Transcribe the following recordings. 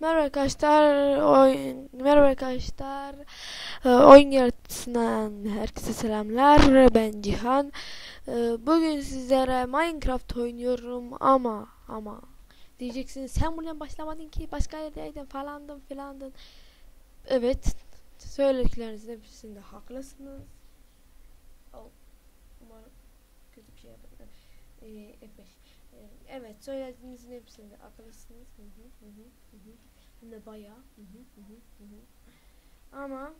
Merhaba arkadaşlar. Oyun, merhaba arkadaşlar. Ee, oyun yaratıcısından herkese selamlar. Ben Cihan. Ee, bugün sizlere Minecraft oynuyorum ama ama diyeceksiniz sen buradan başlamadın ki başka yerdeydin falandın filandın. Evet. Söylediklerinizin hepsinde haklısınız. Umarım kötü bir şey yapmadım. Ee, F5. Evet, söylediğinizin hepsinde akıllısınız. Hı hı hı hı. Hem de bayağı. Hı hı hı hı hı hı. Ama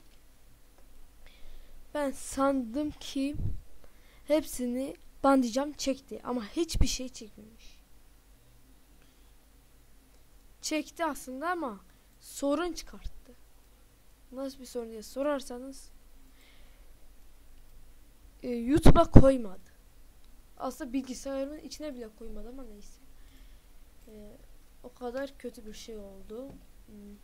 ben sandım ki hepsini bandicam çekti ama hiçbir şey çekmemiş. Çekti aslında ama sorun çıkarttı. Nasıl bir sorun diye sorarsanız e, YouTube'a koymadı. Aslında bilgisayarımın içine bile koymadı ama neyse. Ee, o kadar kötü bir şey oldu. Hmm.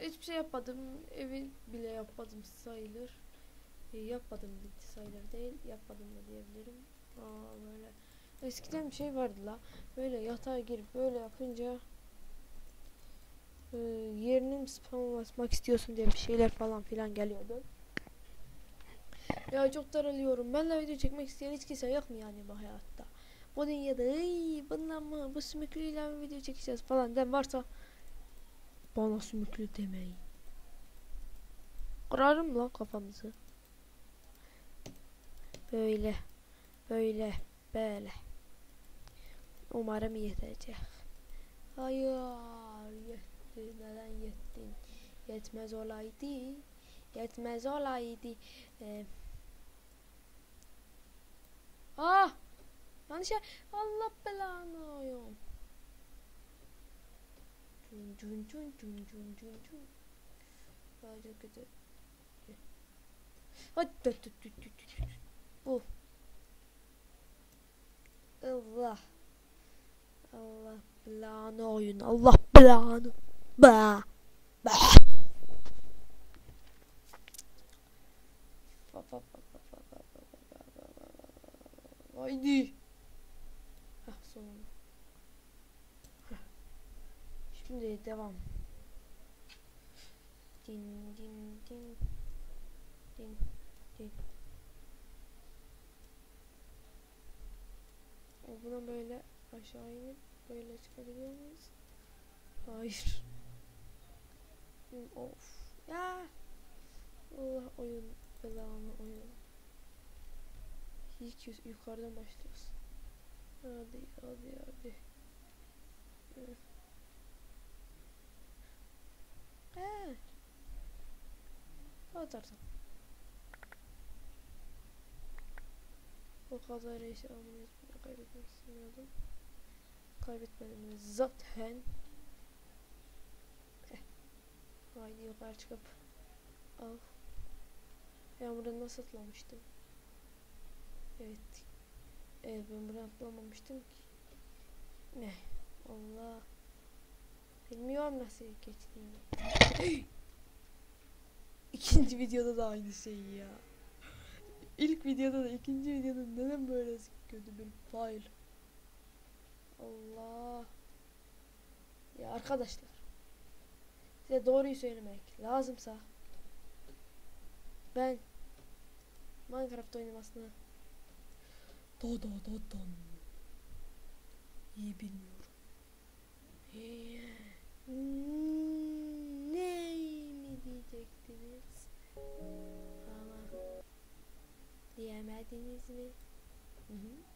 Hiçbir şey yapmadım. Evi bile yapmadım sayılır. Ee, yapmadım sayılır değil. Yapmadım da diyebilirim. Aa, böyle. Eskiden bir şey vardı la. Böyle yatağa girip böyle yapınca e, yerinin spam basmak istiyorsun diye bir şeyler falan filan geliyordu. Ya çok daralıyorum. Benle video çekmek isteyen hiç kimse yok mu yani bu hayatta? Bu dünyada ey bundan mı bu sümüklüyle mi video çekeceğiz falan den varsa bana sümüklü demeyin. Kırarım lan kafanızı. Böyle. Böyle. Böyle. Umarım yetecek. Hayır. Yetti. Neden yettin? Yetmez olaydı. Yetmez olaydı. Ee, ah! Yanlış şey. Allah belanı oyun. Cun cun cun cun cun cun cun. Çok kötü. Hadi. Bu. Allah. Allah belanı oyun. Allah belanı. Ba. Ba. Haydi. Hah sonunda. Hah. Şimdi devam. Din din din. Din din. O buna böyle aşağı inip böyle çıkabiliyor muyuz? Hayır. Of. Ya. Allah oyun belanı oyun. İlk yüz yukarıdan başlıyoruz. Hadi hadi hadi. Eee. Atarsan. O kadar eşyamı kaybetmek istemiyordum. Kaybetmedim zaten. Eh. Haydi yukarı çıkıp al. Ben buradan nasıl atlamıştım? Evet. Evet ben buradan atlamamıştım ki. Ne? Allah. Bilmiyorum nasıl geçtiğini. İkinci videoda da aynı şey ya. İlk videoda da ikinci videoda neden böyle kötü bir file? Allah. Ya arkadaşlar. Size doğruyu söylemek lazımsa ben Minecraft oynamasını da da da dan iyi bilmiyorum. Ne mi diyecektiniz? Ama diyemediniz mi? Hı hı.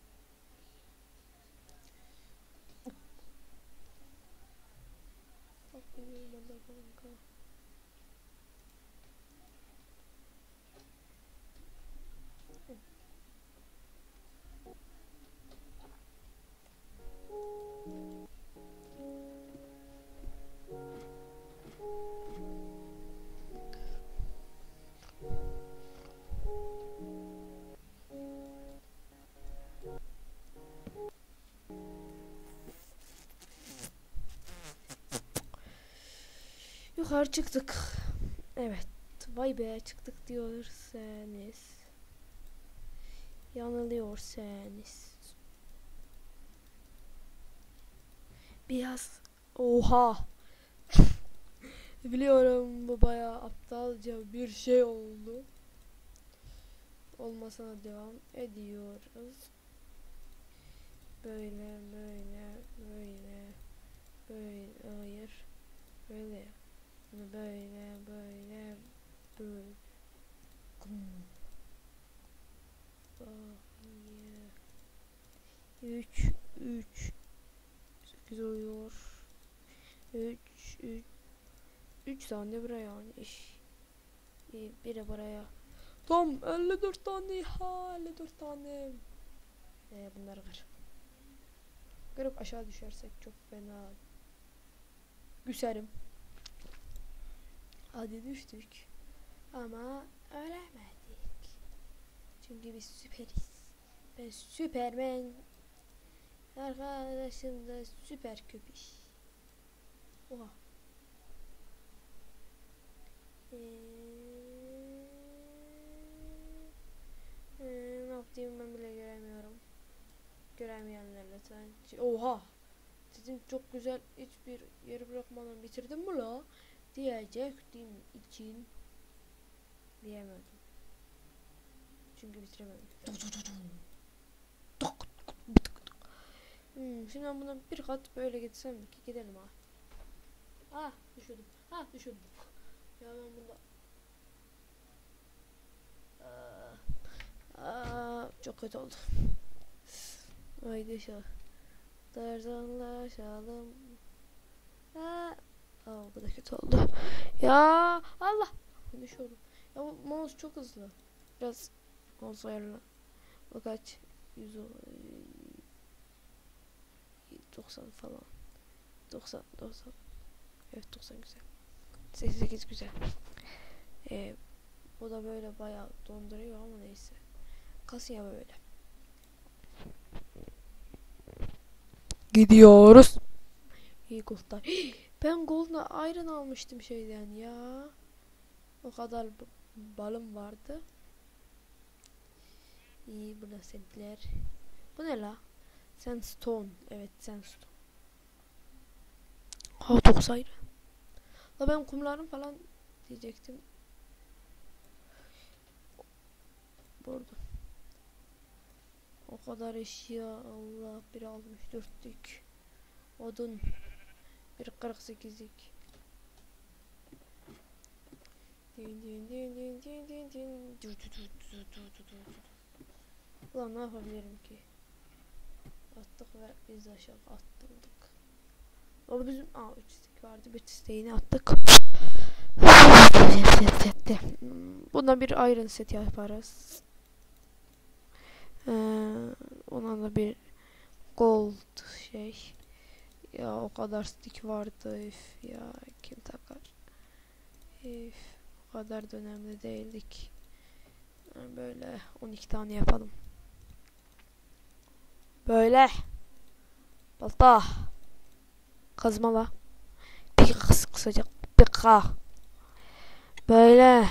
Yukarı çıktık. Evet. Vay be çıktık diyorsanız. Yanılıyorsanız. biraz oha. Biliyorum bu bayağı aptalca bir şey oldu. Olmasına devam ediyoruz. Böyle böyle böyle böyle hayır böyle bunu böyle böyle böyle. Üç üç sekiz oluyor. Üç üç üç tane buraya iş. Bir, biri buraya. Tam 54 tane ha 54 tane. Ee, bunları kır. Kırıp aşağı düşersek çok fena. Güserim. Hadi düştük. Ama ölemedik. Çünkü biz süperiz. Ben süpermen. Arkadaşım da süper köpüş. Oha. Ee, ee, ne yaptığımı ben bile göremiyorum. Göremeyenler lütfen. Oha. Dedim çok güzel hiçbir yeri bırakmadan bitirdim mi la? Diyecektim için diyemedim. Çünkü bitiremedim. Hmm, şimdi ben buna bir kat böyle gitsem ki gidelim ha. Ah düşürdüm. Ha düşürdüm. Ya ben bunda Aa, çok kötü oldu. Haydi şu. Tarzanlaşalım. Aa, aa, bu da kötü oldu. Ya Allah. Düşüyorum. Ya bu mouse çok hızlı. Biraz mouse ayarla. O kaç? 100 o- 90 falan. 90 90. Evet 90 güzel. 88 güzel. Ee, bu da böyle bayağı donduruyor ama neyse. Kasya böyle. Gidiyoruz. İyi goldlar. Ben gold'la iron almıştım şeyden ya. O kadar balım vardı. İyi burada setler. Bu ne la? Sandstone. Evet sandstone. Ha 9 ayrı. La ben kumlarım falan diyecektim. Burada. O kadar eşya Allah bir 64'lük. Odun. Bir 48'lik. Din din din din din din din. Dur, dur, dur, dur, dur, dur, dur. Ulan ne yapabilirim ki? Attık ve biz aşağı atıldık. Ama bizim aa 3 stek vardı. Bir steğini attık. set set sette. Buna bir iron set yaparız. Ee, ona da bir gold şey. Ya o kadar stick vardı üf ya kim takar? Üf o kadar da önemli değildik. Yani böyle 12 tane yapalım. Böyle. Balta. Kazmala. Bir kıs kısaca. Bir ka. Böyle.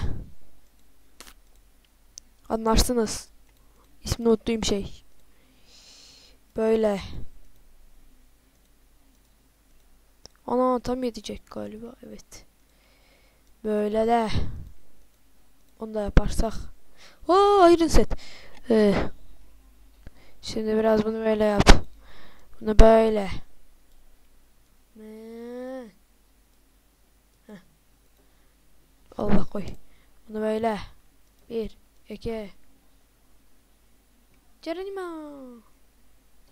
Anlarsınız. İsmini unuttuğum şey. Böyle. Ana tam yetecek galiba. Evet. Böyle de. Onu da yaparsak. Aa iron set. Ee, şimdi biraz bunu böyle yap. Bunu böyle. Heh. Allah koy. Bunu böyle. Bir, iki. Geronimo.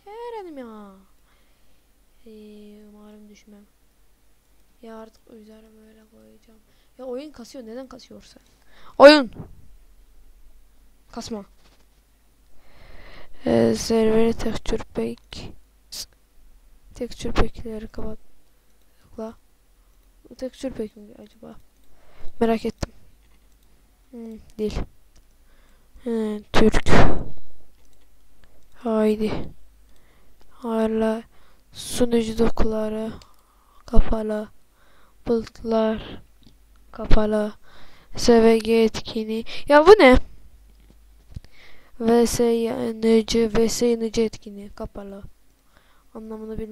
Geronimo. Ee, umarım düşmem. Ya artık üzerine böyle koyacağım. Ya oyun kasıyor. Neden kasıyorsa? Oyun. Kasma. Ee, serveri texture pack. Texture pack'leri kapat. Tıkla. Bu texture pack mi acaba? Merak ettim. Hmm, değil. He, Türk. Haydi. Hala sunucu dokuları kapalı. Bulutlar kapalı. SVG etkini. Ya bu ne? VS yanıcı, VS yanıcı etkini kapalı. Anlamını bilmiyorum.